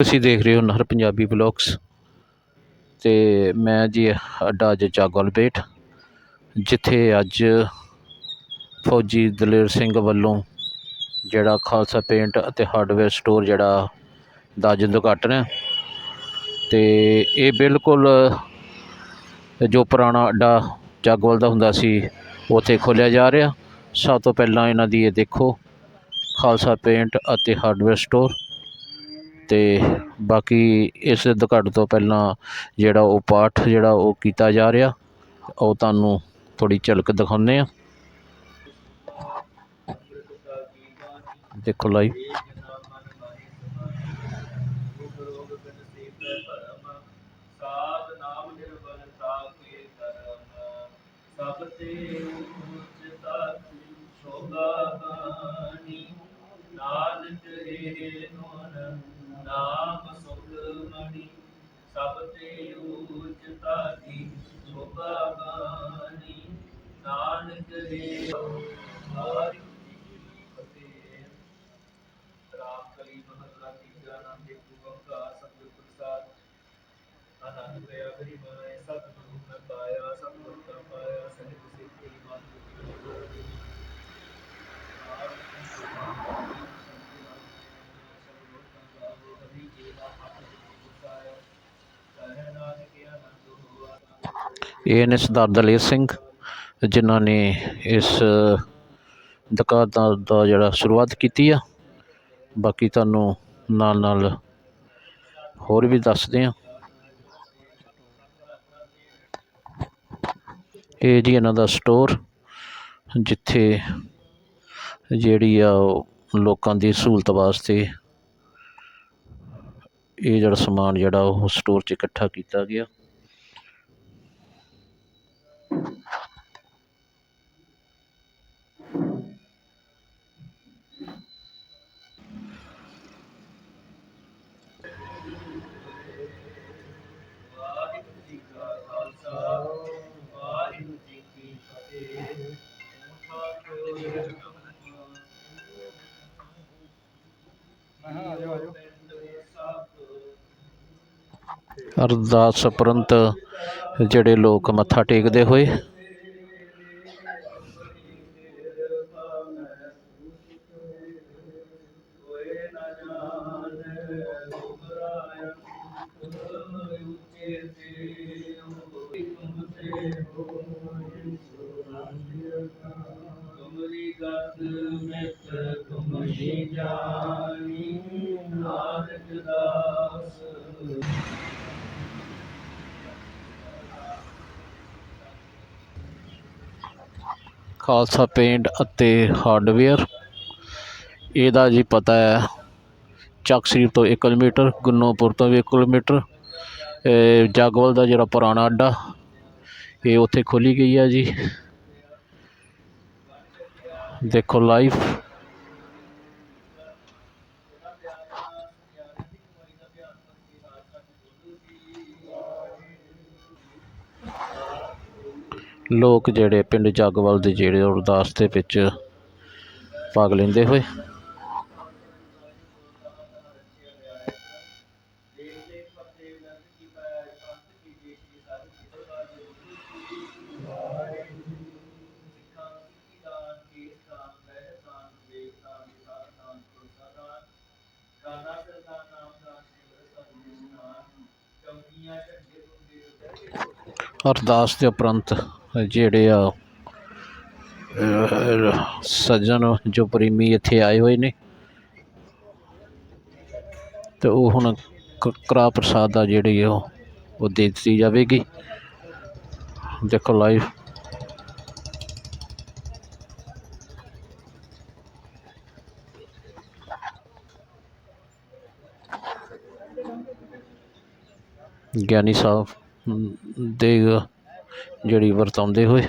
ਤੁਸੀਂ ਦੇਖ ਰਹੇ ਹੋ ਨਹਰ ਪੰਜਾਬੀ ਬਲੌਗਸ ਤੇ ਮੈਂ ਜੀ ਅੱਡਾ ਅੱਜ ਜਾਗੋਲ ਬੇਟ ਜਿੱਥੇ ਅੱਜ ਫੌਜੀ ਦਲੇਰ ਸਿੰਘ ਵੱਲੋਂ ਜਿਹੜਾ ਖਾਲਸਾ ਪੇਂਟ ਅਤੇ ਹਾਰਡਵੇਅਰ ਸਟੋਰ ਜਿਹੜਾ ਦਾ ਅੱਜ ਉਦਘਾਟਨ ਹੈ ਤੇ ਇਹ ਬਿਲਕੁਲ ਜੋ ਪੁਰਾਣਾ ਅੱਡਾ ਜਾਗੋਲ ਦਾ ਹੁੰਦਾ ਸੀ, ਉੱਥੇ ਖੋਲ੍ਹਿਆ ਜਾ ਰਿਹਾ। ਸਭ ਤੋਂ ਪਹਿਲਾਂ ਇਹਨਾਂ ਦੀ ਇਹ ਦੇਖੋ, ਖਾਲਸਾ ਪੇਂਟ ਅਤੇ ਹਾਰਡਵੇਅਰ ਸਟੋਰ ਤੇ ਬਾਕੀ ਇਸ ਉਦਘਾਟਨ ਤੋਂ ਪਹਿਲਾਂ ਜਿਹੜਾ ਉਹ ਪਾਠ ਜਿਹੜਾ ਉਹ ਕੀਤਾ ਜਾ ਰਿਹਾ, ਉਹ ਤੁਹਾਨੂੰ ਥੋੜ੍ਹੀ ਝਲਕ ਦਿਖਾਉਂਦੇ ਹਾਂ। ਦੇਖੋ ਲਾਈਵ। ਸਭ ਤੇ ਉਚਤਾ ਸ਼ੋਭਾ ਬਾਣੀ, ਨਾਨਕ ਰੇ ਮਨ ਨਾਮ ਸੁਖ ਮਣੀ, ਸਭ ਤੇ ਉਚਤਾ ਦੀ ਸ਼ੋਭਾ ਬਾਣੀ। ਨਾਨਕ ਰੇ ਹਰਿ ਰਾਮ ਕਲੀ ਮਹਲਾ ਤੀਜਾ ਨਾਮ ਦੇ ਗੁਰੂ ਸਤਿਗੁਰ ਪ੍ਰਸਾਦ। ਆਨੰਦ ਪਿਆ ਗਰੀ ਮਾਏ ਸਤਿਗੁਰੂ ਮੈਂ ਪਾਇਆ ਸਤਿਗੁਰ ਕਾ ਪਾਇਆ ਸਹਿਬ ਸਿੱਖੀ ਮਨ ਇਹ ਨੇ ਸਰਦਾਰ ਦਲੇਰ ਸਿੰਘ, ਜਿਨ੍ਹਾਂ ਨੇ ਇਸ ਦੁਕਾਨ ਦਾ ਜਿਹੜਾ ਸ਼ੁਰੂਆਤ ਕੀਤੀ ਆ। ਬਾਕੀ ਤੁਹਾਨੂੰ ਨਾਲ ਨਾਲ ਹੋਰ ਵੀ ਦੱਸਦੇ ਆ। ਇਹ ਜੀ ਇਹਨਾਂ ਦਾ ਸਟੋਰ ਜਿੱਥੇ ਜਿਹੜੀ ਆ ਉਹ ਲੋਕਾਂ ਦੀ ਸਹੂਲਤ ਵਾਸਤੇ ਇਹ ਜਿਹੜਾ ਸਮਾਨ ਜਿਹੜਾ ਉਹ ਸਟੋਰ 'ਚ ਇਕੱਠਾ ਕੀਤਾ ਗਿਆ। ਅਰਦਾਸ ਉਪਰੰਤ ਜਿਹੜੇ ਲੋਕ ਮੱਥਾ ਟੇਕਦੇ ਹੋਏ ਖਾਲਸਾ ਪੇਂਟ ਅਤੇ ਹਾਰਡਵੇਅਰ ਇਹਦਾ ਜੀ ਪਤਾ ਹੈ, ਚੱਕ ਸ਼ਰੀਫ ਤੋਂ 1 ਕਿਲੋਮੀਟਰ, ਗੁੰਨੋਪੁਰ ਤੋਂ ਵੀ 1 ਕਿਲੋਮੀਟਰ। ਇਹ ਜਾਗਵਲ ਦਾ ਜਿਹੜਾ ਪੁਰਾਣਾ ਅੱਡਾ, ਇਹ ਉੱਥੇ ਖੋਲੀ ਗਈ ਹੈ ਜੀ। ਦੇਖੋ ਲਾਈਵ ਲੋਕ ਜਿਹੜੇ ਪਿੰਡ ਜੱਗਵਾਲ ਦੇ ਜਿਹੜੇ ਅਰਦਾਸ ਦੇ ਵਿੱਚ ਭਾਗ ਲੈਂਦੇ ਹੋਏ। ਅਰਦਾਸ ਦੇ ਉਪਰੰਤ ਜਿਹੜੇ ਆ ਸੱਜਣ ਜੋ ਪ੍ਰੇਮੀ ਇੱਥੇ ਆਏ ਹੋਏ ਨੇ, ਤੇ ਉਹ ਹੁਣ ਕਰਾ ਪ੍ਰਸਾਦ ਆ ਜਿਹੜੀ ਉਹ ਉਹ ਦੇ ਦਿੱਤੀ ਜਾਵੇਗੀ। ਦੇਖੋ ਲਾਈਵ ਗਿਆਨੀ ਸਾਹਿਬ ਦੇ ਜਿਹੜੀ ਵਰਤਾਉਂਦੇ ਹੋਏ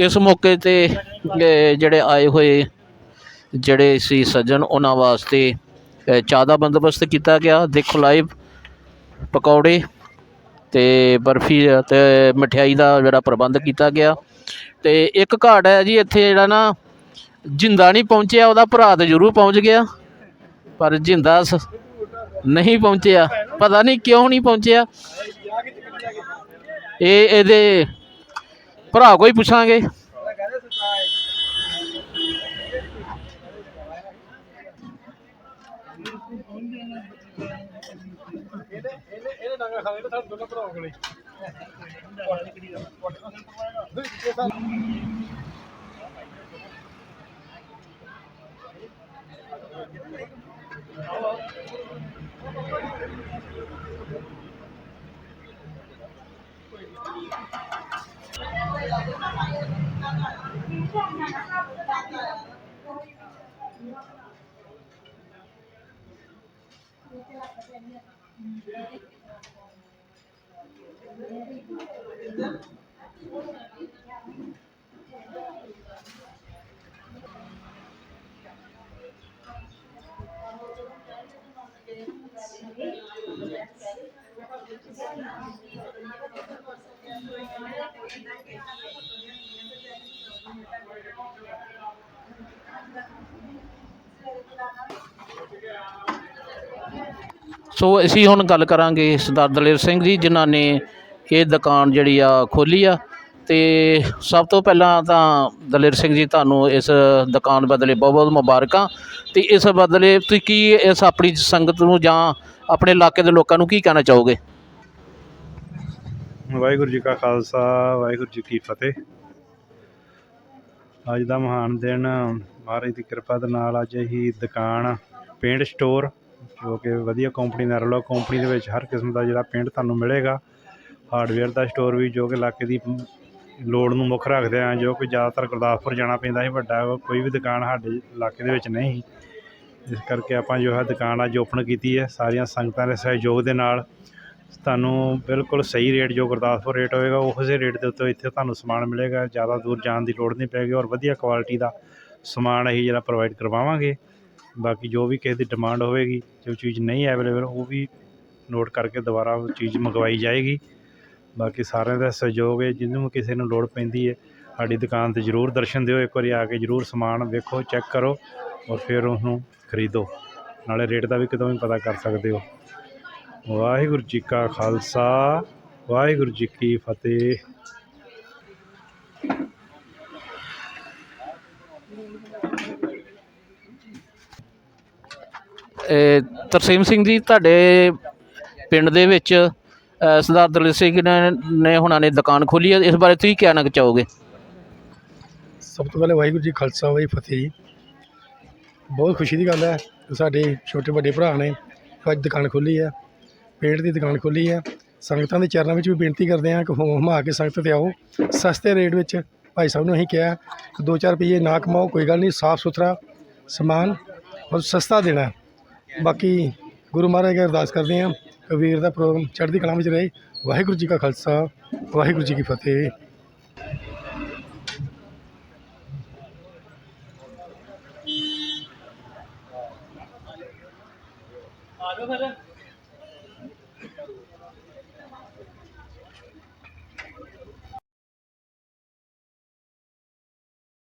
ਇਸ ਮੌਕੇ ਤੇ ਜਿਹੜੇ ਆਏ ਹੋਏ, ਜਿਹੜੇ ਸੀ ਸੱਜਣ, ਉਹਨਾਂ ਵਾਸਤੇ ਚਾਹ ਦਾ ਬੰਦੋਬਸਤ ਕੀਤਾ ਗਿਆ। ਦੇਖੋ ਲਾਈਵ ਪਕੌੜੇ ਤੇ ਬਰਫੀ ਤੇ ਮਠਿਆਈ ਦਾ ਜਿਹੜਾ ਪ੍ਰਬੰਧ ਕੀਤਾ ਗਿਆ। ਤੇ ਇੱਕ ਘਾਟ ਹੈ ਜੀ, ਇੱਥੇ ਜਿਹੜਾ ਨਾ, ਜਿੰਦਾ ਨਹੀਂ ਪਹੁੰਚਿਆ, ਉਹਦਾ ਭਰਾ ਤਾਂ ਜ਼ਰੂਰ ਪਹੁੰਚ ਗਿਆ। ਪਰ ਜਿੰਦਾ ਸ- ਨਹੀਂ ਪਹੁੰਚਿਆ। ਪਤਾ ਨਹੀਂ ਕਿਉਂ ਨਹੀਂ ਪਹੁੰਚਿਆ। ਇਹ, ਇਹਦੇ ਭਰਾ ਕੋਈ ਪੁੱਛਾਂਗੇ? ਇਹਨੇ ਡਾਂਗਾ ਖਾਵੇ ਤਾਂ ਸਾਡੇ ਦੋਨਾਂ ਭਰਾਵਾਂ ਕੋਲੇ ਸੋ ਅਸੀਂ ਹੁਣ ਗੱਲ ਕਰਾਂਗੇ ਸਰਦਾਰ ਦਲੇਰ ਸਿੰਘ ਜੀ, ਜਿਨ੍ਹਾਂ ਨੇ ਇਹ ਦੁਕਾਨ ਜਿਹੜੀ ਆ ਖੋਲੀ ਆ। ਤੇ ਸਭ ਤੋਂ ਪਹਿਲਾਂ ਤਾਂ ਦਲੇਰ ਸਿੰਘ ਜੀ, ਤੁਹਾਨੂੰ ਇਸ ਦੁਕਾਨ ਬਦਲੇ ਬਹੁਤ ਬਹੁਤ ਮੁਬਾਰਕਾਂ। ਤੇ ਇਸ ਬਦਲੇ ਤੁਸੀਂ ਕੀ ਇਸ ਆਪਣੀ ਸੰਗਤ ਨੂੰ ਜਾਂ ਆਪਣੇ ਇਲਾਕੇ ਦੇ ਲੋਕਾਂ ਨੂੰ ਕੀ ਕਹਿਣਾ ਚਾਹੋਗੇ? ਵਾਹਿਗੁਰੂ ਜੀ ਕਾ ਖਾਲਸਾ, ਵਾਹਿਗੁਰੂ ਜੀ ਕੀ ਫਤਿਹ। ਅੱਜ ਦਾ ਮਹਾਨ ਦਿਨ, ਮਹਾਰਾਜ ਦੀ ਕਿਰਪਾ ਦੇ ਨਾਲ ਅੱਜ ਹੀ ਦੁਕਾਨ, ਪੇਂਟ ਸਟੋਰ ਜੋ ਕਿ ਵਧੀਆ ਕੰਪਨੀ ਦਾ ਨਰਲੋ ਕੰਪਨੀ ਦੇ ਵਿੱਚ ਹਰ ਕਿਸਮ ਦਾ ਜਿਹੜਾ ਪੇਂਟ ਤੁਹਾਨੂੰ ਮਿਲੇਗਾ। ਹਾਰਡਵੇਅਰ ਦਾ ਸਟੋਰ ਵੀ ਜੋ ਕਿ ਇਲਾਕੇ ਦੀ ਲੋੜ ਨੂੰ ਮੁੱਖ ਰੱਖਦੇ ਆ, ਜੋ ਕਿ ਜ਼ਿਆਦਾਤਰ ਗੁਰਦਾਸਪੁਰ ਜਾਣਾ ਪੈਂਦਾ ਸੀ, ਵੱਡਾ ਕੋਈ ਵੀ ਦੁਕਾਨ ਸਾਡੇ ਇਲਾਕੇ ਦੇ ਵਿੱਚ ਨਹੀਂ ਇਸ ਕਰਕੇ ਆਪਾਂ ਜੋ ਹੈ ਦੁਕਾਨ ਅੱਜ ਓਪਨ ਕੀਤੀ ਹੈ। ਸਾਰੀਆਂ ਸੰਗਤਾਂ ਦੇ ਸਹਿਯੋਗ ਦੇ ਨਾਲ ਤੁਹਾਨੂੰ ਬਿਲਕੁਲ ਸਹੀ ਰੇਟ ਜੋ ਗੁਰਦਾਸਪੁਰ ਰੇਟ ਹੋਏਗਾ ਜਿਹੇ ਰੇਟ ਦੇ ਉੱਤੇ ਇੱਥੇ ਤੁਹਾਨੂੰ ਸਮਾਨ ਮਿਲੇਗਾ। ਜ਼ਿਆਦਾ ਦੂਰ ਜਾਣ ਦੀ ਲੋੜ ਨਹੀਂ ਪੈਗੀ ਔਰ ਵਧੀਆ ਕੁਆਲਿਟੀ ਦਾ ਸਮਾਨ ਅਸੀਂ ਜਿਹੜਾ ਪ੍ਰੋਵਾਈਡ ਕਰਵਾਵਾਂਗੇ। ਬਾਕੀ ਜੋ ਵੀ ਕਿਸੇ ਦੀ ਡਿਮਾਂਡ ਹੋਵੇਗੀ, ਜੋ ਚੀਜ਼ ਨਹੀਂ ਅਵੇਲੇਬਲ ਉਹ ਵੀ ਨੋਟ ਕਰਕੇ ਦੁਬਾਰਾ ਉਹ ਚੀਜ਼ ਮੰਗਵਾਈ ਜਾਵੇਗੀ ਬਾਕੀ ਸਾਰਿਆਂ ਦਾ ਸਹਿਯੋਗ ਹੈ, ਜਿਹਨੂੰ ਵੀ ਕਿਸੇ ਨੂੰ ਲੋੜ ਪੈਂਦੀ ਹੈ, ਸਾਡੀ ਦੁਕਾਨ ਤੇ ਜ਼ਰੂਰ ਦਰਸ਼ਨ ਦਿਓ, ਇੱਕ ਵਾਰੀ ਆ ਕੇ ਜ਼ਰੂਰ ਸਮਾਨ ਵੇਖੋ ਚੈੱਕ ਕਰੋ ਔਰ ਫਿਰ ਉਹਨੂੰ ਖਰੀਦੋ। ਨਾਲੇ ਰੇਟ ਦਾ ਵੀ ਕਿਤੋਂ ਵੀ ਪਤਾ ਕਰ ਸਕਦੇ ਹੋ। ਵਾਹਿਗੁਰੂ ਜੀ ਕਾ ਖਾਲਸਾ, ਵਾਹਿਗੁਰੂ ਜੀ ਕੀ ਫਤਿਹ। ਤਰਸੇਮ ਸਿੰਘ ਜੀ, ਤੁਹਾਡੇ ਪਿੰਡ ਦੇ ਵਿੱਚ ਸਰਦਾਰ ਦਲੇਰ ਸਿੰਘ ਨੇ ਨੇ ਹੁਣਾਂ ਨੇ ਦੁਕਾਨ ਖੋਲੀ ਹੈ। ਇਸ ਬਾਰੇ ਤੁਸੀਂ ਕੀ ਕਹਿਣਾ ਚਾਹੋਗੇ? ਸਭ ਤੋਂ ਪਹਿਲੇ ਵਾਹਿਗੁਰੂ ਜੀ ਖਾਲਸਾ, ਵਾਹਿਗੁਰੂ ਫਤਿਹ ਜੀ। ਬਹੁਤ ਖੁਸ਼ੀ ਦੀ ਗੱਲ ਹੈ ਸਾਡੇ ਛੋਟੇ ਵੱਡੇ ਭਰਾ ਨੇ ਅੱਜ ਦੁਕਾਨ ਖੋਲੀ ਹੈ, ਪੇਂਟ ਦੀ ਦੁਕਾਨ ਖੋਲੀ ਹੈ। ਸੰਗਤਾਂ ਦੇ ਚਰਨਾਂ ਵਿੱਚ ਵੀ ਬੇਨਤੀ ਕਰਦੇ ਹਾਂ ਕਿ ਹੁਮ ਹੁਮਾ ਕੇ ਸੰਗਤ ਤੇ ਆਓ। ਸਸਤੇ ਰੇਟ ਵਿੱਚ ਭਾਈ ਸਾਹਿਬ ਨੂੰ ਅਸੀਂ ਕਿਹਾ ਕਿ 2-4 ਰੁਪਏ ਨਾ ਕਮਾਓ, ਕੋਈ ਗੱਲ ਨਹੀਂ, ਸਾਫ਼ ਸੁਥਰਾ ਸਮਾਨ ਔਰ ਸਸਤਾ ਦੇਣਾ ਬਾਕੀ ਗੁਰੂ ਮਹਾਰਾਜ ਅੱਗੇ ਅਰਦਾਸ ਕਰਦੇ ਹਾਂ ਕਿ ਵੀਰ ਦਾ ਪ੍ਰੋਗਰਾਮ ਚੜ੍ਹਦੀ ਕਲਾ ਵਿੱਚ ਰਹੇ। ਵਾਹਿਗੁਰੂ ਜੀ ਕਾ ਖਾਲਸਾ, ਵਾਹਿਗੁਰੂ ਜੀ ਕੀ ਫਤਿਹ।